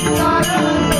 tomorrow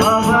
Baba